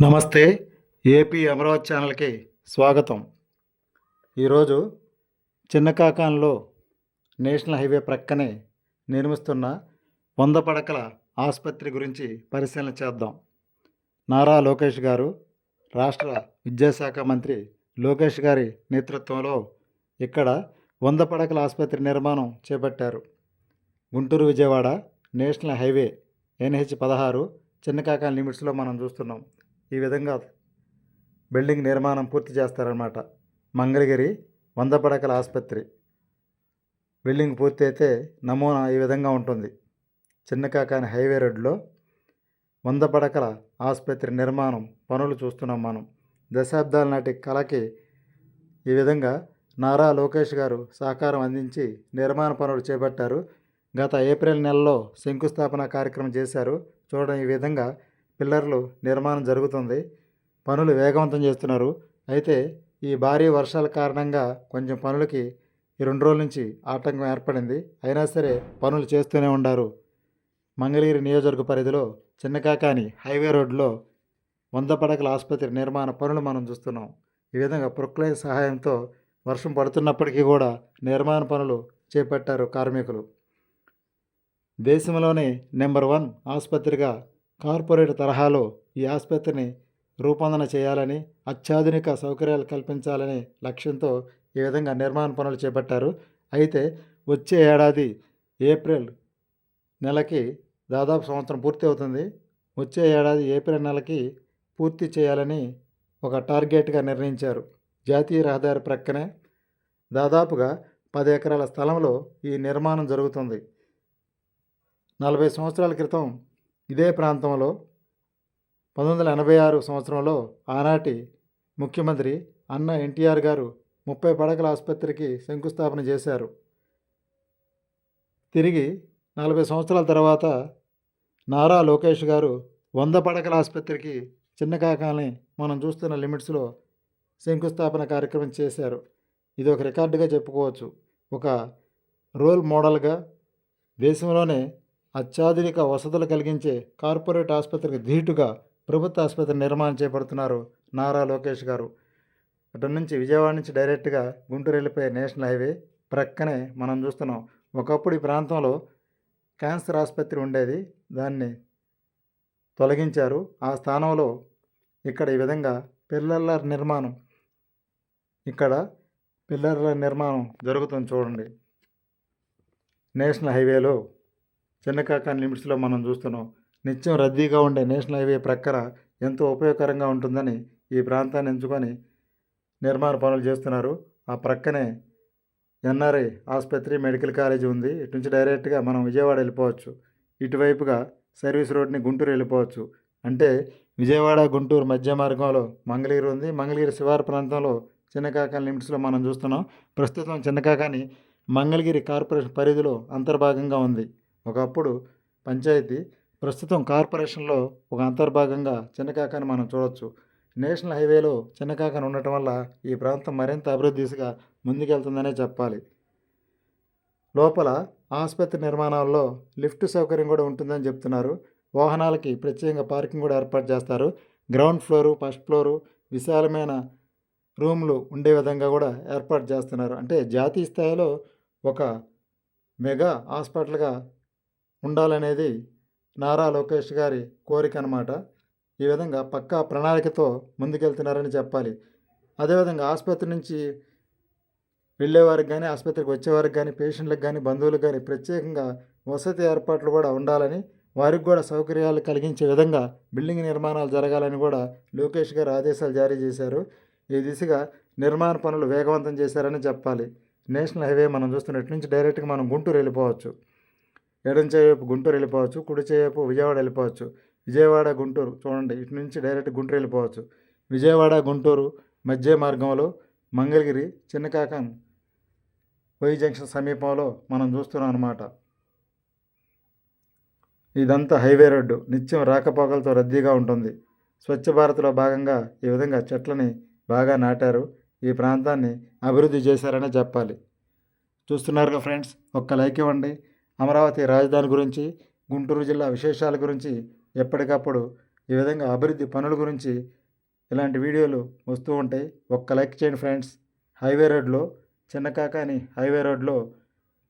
నమస్తే ఏపీ అమరావతి ఛానల్కి స్వాగతం. ఈరోజు చిన్నకాకాన్లో నేషనల్ హైవే ప్రక్కనే నిర్మిస్తున్న వంద పడకల ఆసుపత్రి గురించి పరిశీలన చేద్దాం. నారా లోకేష్ గారు రాష్ట్ర విద్యాశాఖ మంత్రి లోకేష్ గారి నేతృత్వంలో ఇక్కడ వంద పడకల ఆసుపత్రి నిర్మాణం చేపట్టారు. Guntur Vijayawada national highway NH పదహారు చిన్నకాకాన్ లిమిట్స్లో మనం చూస్తున్నాం. ఈ విధంగా బిల్డింగ్ నిర్మాణం పూర్తి చేస్తారన్నమాట. మంగళగిరి వంద పడకల ఆసుపత్రి. బిల్డింగ్ పూర్తి అయితే నమూనా ఈ విధంగా ఉంటుంది. చిన్నకాకాని హైవే రోడ్లో వంద పడకల ఆసుపత్రి నిర్మాణం పనులు చూస్తున్నాం మనం. దశాబ్దాల నాటి కళకి ఈ విధంగా నారా లోకేష్ గారు సహకారం అందించి నిర్మాణ పనులు చేపట్టారు. గత ఏప్రిల్ నెలలో శంకుస్థాపన కార్యక్రమం చేశారు. చూడడం ఈ విధంగా పిల్లర్లు నిర్మాణం జరుగుతుంది. పనులు వేగవంతం చేస్తున్నారు. అయితే ఈ భారీ వర్షాల కారణంగా కొంచెం పనులకి ఈ రెండు రోజుల నుంచి ఆటంకం ఏర్పడింది. అయినా సరే పనులు చేస్తూనే ఉండారు. మంగళగిరి నియోజకవర్గ పరిధిలో చిన్నకాకాని హైవే రోడ్లో వంద పడకల ఆసుపత్రి నిర్మాణ పనులు మనం చూస్తున్నాం. ఈ విధంగా ప్రొక్లైన్ సహాయంతో వర్షం పడుతున్నప్పటికీ కూడా నిర్మాణ పనులు చేపట్టారు కార్మికులు. దేశంలోనే నెంబర్ వన్ ఆసుపత్రిగా కార్పొరేట్ తరహాలో ఈ ఆసుపత్రిని రూపొందన చేయాలని అత్యాధునిక సౌకర్యాలు కల్పించాలనే లక్ష్యంతో ఈ విధంగా నిర్మాణ పనులు చేపట్టారు. అయితే వచ్చే ఏడాది ఏప్రిల్ నెలకి దాదాపు సంవత్సరం పూర్తి అవుతుంది. వచ్చే ఏడాది ఏప్రిల్ నెలకి పూర్తి చేయాలని ఒక టార్గెట్గా నిర్ణయించారు. జాతీయ రహదారి ప్రక్కనే దాదాపుగా పది ఎకరాల స్థలంలో ఈ నిర్మాణం జరుగుతుంది. నలభై సంవత్సరాల క్రితం ఇదే ప్రాంతంలో పంతొమ్మిది వందల ఎనభై ఆరు సంవత్సరంలో ఆనాటి ముఖ్యమంత్రి అన్న ఎన్టీఆర్ గారు ముప్పై పడకల ఆసుపత్రికి శంకుస్థాపన చేశారు. తిరిగి నలభై సంవత్సరాల తర్వాత నారా లోకేష్ గారు వంద పడకల ఆసుపత్రికి చిన్న కాకాలని మనం చూస్తున్న లిమిట్స్లో శంకుస్థాపన కార్యక్రమం చేశారు. ఇది ఒక రికార్డుగా చెప్పుకోవచ్చు. ఒక రోల్ మోడల్గా దేశంలోనే అత్యాధునిక వసతులు కలిగించే కార్పొరేట్ ఆసుపత్రికి ధీటుగా ప్రభుత్వ ఆసుపత్రి నిర్మాణం చేపడుతున్నారు నారా లోకేష్ గారు. అటు నుంచి విజయవాడ నుంచి డైరెక్ట్గా గుంటూరు వెళ్ళిపోయే నేషనల్ హైవే ప్రక్కనే మనం చూస్తున్నాం. ఒకప్పుడు ఈ ప్రాంతంలో క్యాన్సర్ ఆసుపత్రి ఉండేది. దాన్ని తొలగించారు. ఆ స్థానంలో ఇక్కడ ఈ విధంగా పిల్లల నిర్మాణం ఇక్కడ పిల్లర్ల నిర్మాణం జరుగుతుంది చూడండి. నేషనల్ హైవేలో చిన్నకాకాని లిమిట్స్లో మనం చూస్తున్నాం నిత్యం రద్దీగా ఉండే నేషనల్ హైవే ప్రక్కన ఎంతో ఉపయోగకరంగా ఉంటుందని ఈ ప్రాంతాన్ని ఎంచుకొని నిర్మాణ పనులు చేస్తున్నారు. ఆ ప్రక్కనే ఎన్ఆర్ఐ ఆసుపత్రి మెడికల్ కాలేజీ ఉంది. ఇటు నుంచి డైరెక్ట్గా మనం విజయవాడ వెళ్ళిపోవచ్చు. ఇటువైపుగా సర్వీస్ రోడ్ని గుంటూరు వెళ్ళిపోవచ్చు. అంటే విజయవాడ గుంటూరు మధ్య మార్గంలో మంగళగిరి ఉంది. మంగళగిరి శివారు ప్రాంతంలో చిన్నకాకాని లిమిట్స్లో మనం చూస్తున్నాం. ప్రస్తుతం చిన్నకాకాని మంగళగిరి కార్పొరేషన్ పరిధిలో అంతర్భాగంగా ఉంది. ఒకప్పుడు పంచాయతీ ప్రస్తుతం కార్పొరేషన్లో ఒక అంతర్భాగంగా చిన్నకాకాని మనం చూడొచ్చు. నేషనల్ హైవేలో చిన్నకాకాని ఉండటం వల్ల ఈ ప్రాంతం మరింత అభివృద్ధి దిశగా ముందుకెళ్తుందనే చెప్పాలి. లోపల ఆసుపత్రి నిర్మాణాల్లో లిఫ్ట్ సౌకర్యం కూడా ఉంటుందని చెప్తున్నారు. వాహనాలకి ప్రత్యేకంగా పార్కింగ్ కూడా ఏర్పాటు చేస్తారు. గ్రౌండ్ ఫ్లోరు ఫస్ట్ ఫ్లోరు విశాలమైన రూమ్లు ఉండే విధంగా కూడా ఏర్పాటు చేస్తున్నారు. అంటే జాతీయ స్థాయిలో ఒక మెగా హాస్పిటల్గా ఉండాలనేది నారా లోకేష్ గారి కోరిక అనమాట ఈ విధంగా పక్కా ప్రణాళికతో ముందుకెళ్తున్నారని చెప్పాలి. అదేవిధంగా ఆసుపత్రి నుంచి వెళ్ళేవారికి కానీ ఆసుపత్రికి వచ్చేవారికి కానీ పేషెంట్లకు కానీ బంధువులకు కానీ ప్రత్యేకంగా వసతి ఏర్పాట్లు కూడా ఉండాలని వారికి కూడా సౌకర్యాలు కలిగించే విధంగా బిల్డింగ్ నిర్మాణాలు జరగాలని కూడా లోకేష్ గారు ఆదేశాలు జారీ చేశారు. ఈ దిశగా నిర్మాణ పనులు వేగవంతం చేశారని చెప్పాలి. నేషనల్ హైవే మనం చూస్తున్నట్టు నుంచి డైరెక్ట్గా మనం గుంటూరు వెళ్ళిపోవచ్చు. ఎడం చేయవైపు గుంటూరు వెళ్ళిపోవచ్చు కుడి చేయవైపు విజయవాడ వెళ్ళిపోవచ్చు. విజయవాడ గుంటూరు చూడండి ఇటు నుంచి డైరెక్ట్ గుంటూరు వెళ్ళిపోవచ్చు. విజయవాడ గుంటూరు మధ్య మార్గంలో మంగళగిరి చిన్నకాకన్ వై జంక్షన్ సమీపంలో మనం చూస్తున్నాం అనమాట ఇదంతా హైవే రోడ్డు. నిత్యం రాకపోకలతో రద్దీగా ఉంటుంది. స్వచ్ఛ భారత్లో భాగంగా ఈ విధంగా చెట్లని బాగా నాటారు. ఈ ప్రాంతాన్ని అభివృద్ధి చేశారనే చెప్పాలి. చూస్తున్నారుగా ఫ్రెండ్స్ ఒక్క లైక్ ఇవ్వండి. అమరావతి రాజధాని గురించి గుంటూరు జిల్లా విశేషాల గురించి ఎప్పటికప్పుడు ఈ విధంగా అభివృద్ధి పనుల గురించి ఇలాంటి వీడియోలు వస్తూ ఉంటాయి. ఒక్క లైక్ చేయండి ఫ్రెండ్స్. హైవే రోడ్లో చిన్నకాకాని హైవే రోడ్లో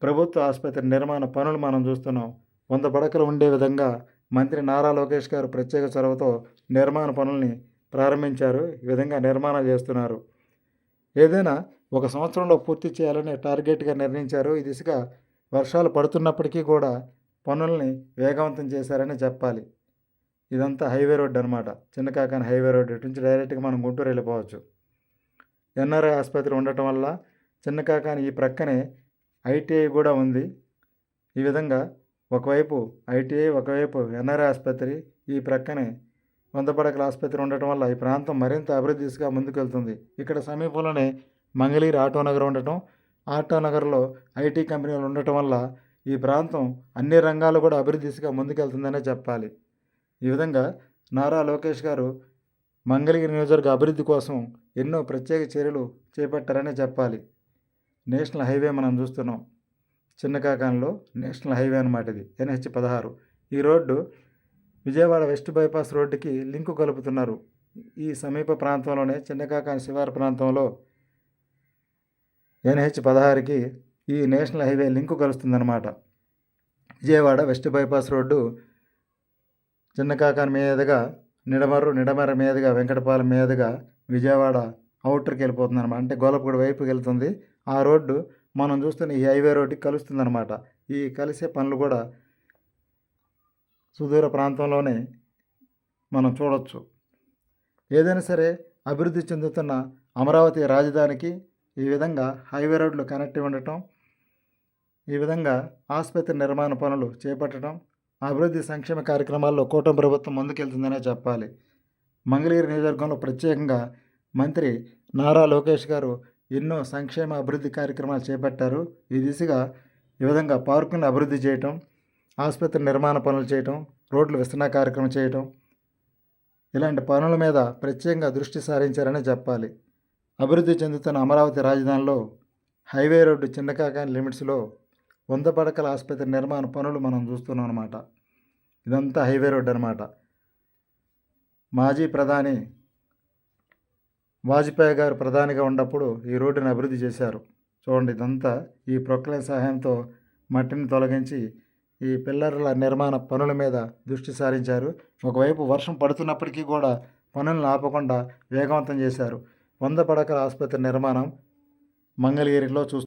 ప్రభుత్వ ఆసుపత్రి నిర్మాణ పనులు మనం చూస్తున్నాం. వంద పడకలు ఉండే విధంగా మంత్రి నారా లోకేష్ గారు ప్రత్యేక చొరవతో నిర్మాణ పనుల్ని ప్రారంభించారు. ఈ విధంగా నిర్మాణం చేస్తున్నారు. ఏదైనా ఒక సంవత్సరంలో పూర్తి చేయాలని టార్గెట్గా నిర్ణయించారు. ఈ దిశగా వర్షాలు పడుతున్నప్పటికీ కూడా పనుల్ని వేగవంతం చేశారని చెప్పాలి. ఇదంతా హైవే రోడ్ అనమాట చిన్నకాకాని హైవే రోడ్ ఇటు నుంచి డైరెక్ట్గా మనం గుంటూరు వెళ్ళిపోవచ్చు. ఎన్ఆర్ఐ ఆసుపత్రి ఉండటం వల్ల చిన్న కాకాని ఈ ప్రక్కనే ఐటీఐ కూడా ఉంది. ఈ విధంగా ఒకవైపు ఐటీఐ ఒకవైపు ఎన్ఆర్ఐ ఆసుపత్రి ఈ ప్రక్కనే వందపడకల ఆసుపత్రి ఉండటం వల్ల ఈ ప్రాంతం మరింత అభివృద్ధి దిశగా ముందుకెళ్తుంది. ఇక్కడ సమీపంలోనే మంగళగిరి ఆటో నగర్ ఉండటం ఆటానగర్లో ఐటీ కంపెనీలు ఉండటం వల్ల ఈ ప్రాంతం అన్ని రంగాలు కూడా అభివృద్ధి దిశగా ముందుకెళ్తుందనే చెప్పాలి. ఈ విధంగా నారా లోకేష్ గారు మంగళగిరి నియోజకవర్గ అభివృద్ధి కోసం ఎన్నో ప్రత్యేక చర్యలు చేపట్టారనే చెప్పాలి. నేషనల్ హైవే మనం చూస్తున్నాం. చిన్నకాకంలో నేషనల్ హైవే అనమాట ఇది ఎన్హెచ్ పదహారు. ఈ రోడ్డు విజయవాడ వెస్ట్ బైపాస్ రోడ్డుకి లింకు కలుపుతున్నారు. ఈ సమీప ప్రాంతంలోనే చిన్నకాకాని శివారు ప్రాంతంలో ఎన్హెచ్ పదహారుకి ఈ national highway link కలుస్తుందన్నమాట. Vijayawada west bypass road Chinakakani మీదుగా నిడమర్రు నిడమర్ర మీదుగా వెంకటపాలెం మీదుగా విజయవాడ అవుటర్కి వెళ్ళిపోతుంది అనమాట అంటే గోలపగూడ వైపుకి వెళ్తుంది. ఆ రోడ్డు మనం చూస్తున్న ఈ హైవే రోడ్డుకి కలుస్తుంది అనమాట ఈ కలిసే పనులు కూడా సుదూర ప్రాంతంలోనే మనం చూడవచ్చు ఏదైనా సరే అభివృద్ధి చెందుతున్న అమరావతి రాజధానికి ఈ విధంగా హైవే రోడ్లు కనెక్ట్ ఉండటం ఈ విధంగా ఆసుపత్రి నిర్మాణ పనులు చేపట్టడం అభివృద్ధి సంక్షేమ కార్యక్రమాల్లో కూటమి ప్రభుత్వం ముందుకెళ్తుందనే చెప్పాలి. మంగళగిరి నియోజకవర్గంలో ప్రత్యేకంగా మంత్రి నారా లోకేష్ గారు ఎన్నో సంక్షేమ అభివృద్ధి కార్యక్రమాలు చేపట్టారు. ఈ దిశగా ఈ విధంగా పార్కులను అభివృద్ధి చేయటం ఆసుపత్రి నిర్మాణ పనులు చేయటం రోడ్లు విస్తరణ కార్యక్రమం చేయటం ఇలాంటి పనుల మీద ప్రత్యేకంగా దృష్టి సారించారని చెప్పాలి. అభివృద్ధి చెందుతున్న అమరావతి రాజధానిలో హైవే రోడ్డు చిన్నకాకాని లిమిట్స్లో వంద పడకల ఆసుపత్రి నిర్మాణ పనులు మనం చూస్తున్నాం అనమాట ఇదంతా హైవే రోడ్డు అనమాట మాజీ ప్రధాని వాజ్పేయి గారు ప్రధానిగా ఉన్నప్పుడు ఈ రోడ్డుని అభివృద్ధి చేశారు. చూడండి ఇదంతా ఈ ప్రొక్లైన్ సహాయంతో మట్టిని తొలగించి ఈ పిల్లర్ల నిర్మాణ పనుల మీద దృష్టి సారించారు. ఒకవైపు వర్షం పడుతున్నప్పటికీ కూడా పనులను ఆపకుండా వేగవంతం చేశారు. వంద పడకల ఆసుపత్రి నిర్మాణం మంగళగిరిలో చూస్తూ